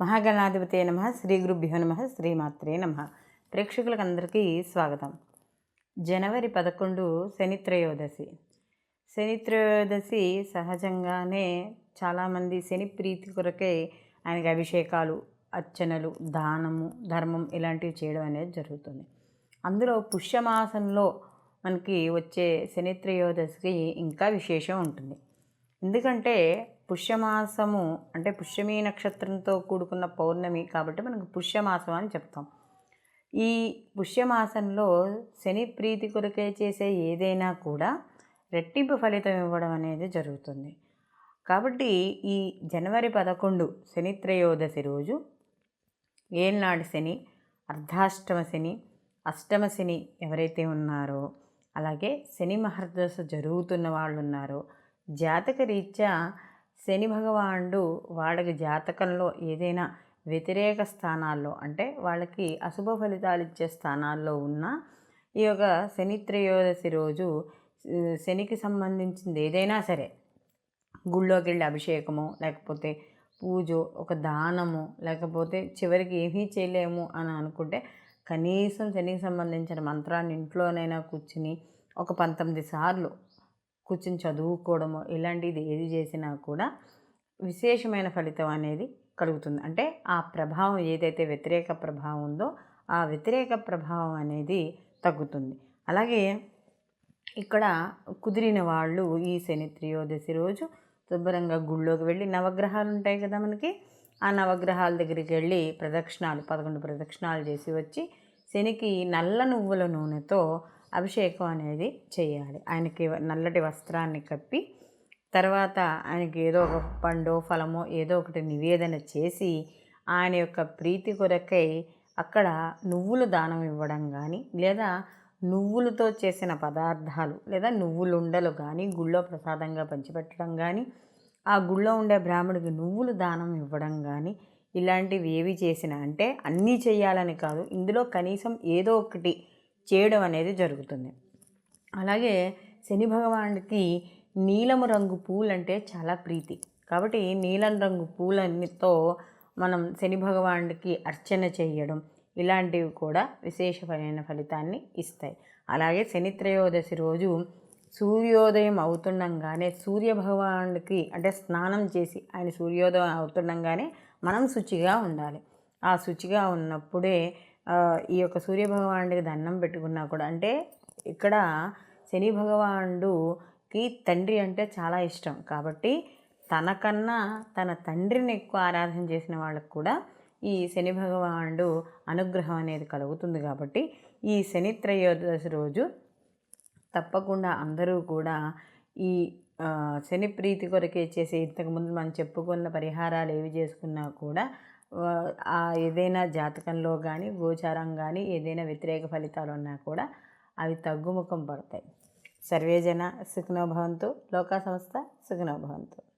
మహాగణాధిపతే నమ. శ్రీ గురుభ్యో నమ. శ్రీమాత్రే నమ. ప్రేక్షకులకందరికీ స్వాగతం. జనవరి పదకొండు శని త్రయోదశి. శని త్రయోదశి సహజంగానే చాలామంది శని ప్రీతి కొరకే ఆయనకి అభిషేకాలు అర్చనలు దానము ధర్మం ఇలాంటివి చేయడం అనేది జరుగుతుంది. అందులో పుష్యమాసంలో మనకి వచ్చే శని త్రయోదశికి ఇంకా విశేషం ఉంటుంది. ఎందుకంటే పుష్యమాసము అంటే పుష్యమీ నక్షత్రంతో కూడుకున్న పౌర్ణమి కాబట్టి మనకు పుష్యమాసం అని చెప్తాం. ఈ పుష్యమాసంలో శని ప్రీతి కొరకే చేసే ఏదైనా కూడా రెట్టింపు ఫలితం ఇవ్వడం అనేది జరుగుతుంది. కాబట్టి ఈ జనవరి పదకొండు శని త్రయోదశి రోజు ఏళ్ళనాడు శని అర్ధాష్టమ శని అష్టమ శని ఎవరైతే ఉన్నారో అలాగే శని మహర్దశ జరుగుతున్న వాళ్ళు ఉన్నారో జాతక రీత్యా శని భగవానుడు వాళ్ళకి జాతకంలో ఏదైనా వ్యతిరేక స్థానాల్లో అంటే వాళ్ళకి అశుభ ఫలితాలు ఇచ్చే స్థానాల్లో ఉన్న ఈ యొక్క శని త్రయోదశి రోజు శనికి సంబంధించింది ఏదైనా సరే గుళ్ళోకి వెళ్ళి అభిషేకము లేకపోతే పూజ ఒక దానము లేకపోతే చివరికి ఏమీ చేయలేము అని అనుకుంటే కనీసం శనికి సంబంధించిన మంత్రాన్ని ఇంట్లోనైనా కూర్చుని ఒక పంతొమ్మిది సార్లు కూర్చుని చదువుకోవడమో ఇలాంటిది ఏది చేసినా కూడా విశేషమైన ఫలితం అనేది కలుగుతుంది. అంటే ఆ ప్రభావం ఏదైతే వ్యతిరేక ప్రభావం ఉందో ఆ వ్యతిరేక ప్రభావం అనేది తగ్గుతుంది. అలాగే ఇక్కడ కుదిరిన వాళ్ళు ఈ శని త్రయోదశి రోజు శుభ్రంగా గుళ్ళోకి వెళ్ళి నవగ్రహాలు ఉంటాయి కదా మనకి. ఆ నవగ్రహాల దగ్గరికి వెళ్ళి ప్రదక్షిణాలు పదకొండు ప్రదక్షిణాలు చేసి వచ్చి శనికి నల్ల నువ్వుల నూనెతో అభిషేకం అనేది చేయాలి. ఆయనకి నల్లటి వస్త్రాన్ని కప్పి తర్వాత ఆయనకి ఏదో ఒక పండో ఫలమో ఏదో ఒకటి నివేదన చేసి ఆయన యొక్క ప్రీతి కొరకై అక్కడ నువ్వులు దానం ఇవ్వడం కానీ లేదా నువ్వులతో చేసిన పదార్థాలు లేదా నువ్వులుండలు కానీ గుళ్ళో ప్రసాదంగా పంచిపెట్టడం కానీ ఆ గుళ్ళో ఉండే బ్రాహ్మడికి నువ్వులు దానం ఇవ్వడం కానీ ఇలాంటివి ఏవి చేసినా అంటే అన్నీ చేయాలని కాదు ఇందులో కనీసం ఏదో ఒకటి చేయడం అనేది జరుగుతుంది. అలాగే శని భగవానుడికి నీలము రంగు పూలంటే చాలా ప్రీతి. కాబట్టి నీలం రంగు పూలన్నీతో మనం శని భగవానుడికి అర్చన చేయడం ఇలాంటివి కూడా విశేషమైన ఫలితాన్ని ఇస్తాయి. అలాగే శని త్రయోదశి రోజు సూర్యోదయం అవుతుండగానే సూర్య భగవానుడికి అంటే స్నానం చేసి ఆయన సూర్యోదయం అవుతుండగానే మనం శుచిగా ఉండాలి. ఆ శుచిగా ఉన్నప్పుడే ఈ యొక్క సూర్యభగవానుడికి దండం పెట్టుకున్నా కూడా అంటే ఇక్కడ శని భగవానుడుకి తండ్రి అంటే చాలా ఇష్టం. కాబట్టి తనకన్నా తన తండ్రిని ఎక్కువ ఆరాధన చేసిన వాళ్ళకు కూడా ఈ శని భగవానుడు అనుగ్రహం అనేది కలుగుతుంది కాబట్టి ఈ శని త్రయోదశి రోజు తప్పకుండా అందరూ కూడా ఈ శని ప్రీతి కొరకే చేసే ఇంతకుముందు మనం చెప్పుకున్న పరిహారాలు ఏవి చేసుకున్నా కూడా ఏదైనా జాతకంలో కానీ గోచారం కానీ ఏదైనా వ్యతిరేక ఫలితాలు ఉన్నా కూడా అవి తగ్గుముఖం పడతాయి. సర్వేజన సుఖనోభవంతు లోకా సంస్థ సుఖనోభవంతు